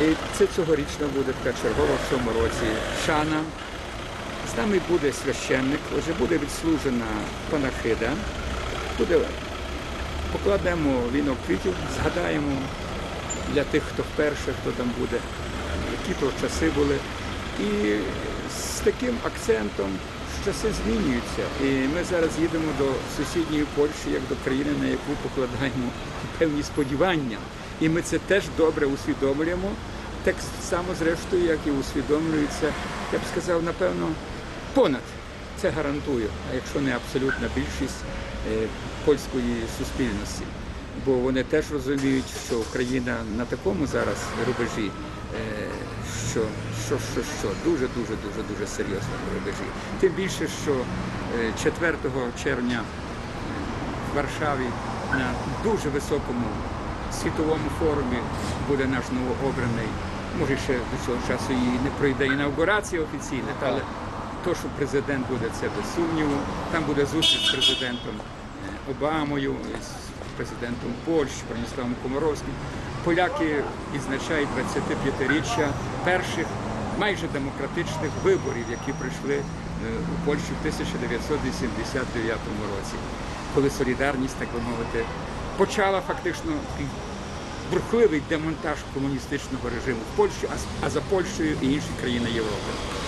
І це цьогорічно буде така чергова в цьому році шана. З нами буде священник, вже буде відслужена панахида. Буде покладемо вінок квітів, згадаємо для тих, хто вперше, хто там буде, які то часи були. І з таким акцентом часи змінюються. І ми зараз їдемо до сусідньої Польщі, як до країни, на яку покладаємо певні сподівання. І ми це теж добре усвідомлюємо. Так само, зрештою, як і усвідомлюється, я б сказав, напевно, понад це гарантую, а якщо не абсолютна більшість е, польської суспільності. Бо вони теж розуміють, що Україна на такому зараз рубежі, е, що, що, що, що дуже, дуже, дуже, дуже серйозному рубежі. Тим більше, що е, 4 червня в Варшаві на дуже високому світовому форумі буде наш новообраний. Може, ще до цього часу і не пройде інаугурація офіційна, але то, що президент буде, це без сумніву. Там буде зустріч з президентом е, Обамою, з президентом Польщі, Броніславом Комаровським. Поляки відзначають 25-річчя перших майже демократичних виборів, які прийшли е, у Польщу в 1989 році, коли солідарність, так би мовити, почала фактично бурхливий демонтаж комуністичного режиму в Польщі, а за Польщею і інші країни Європи.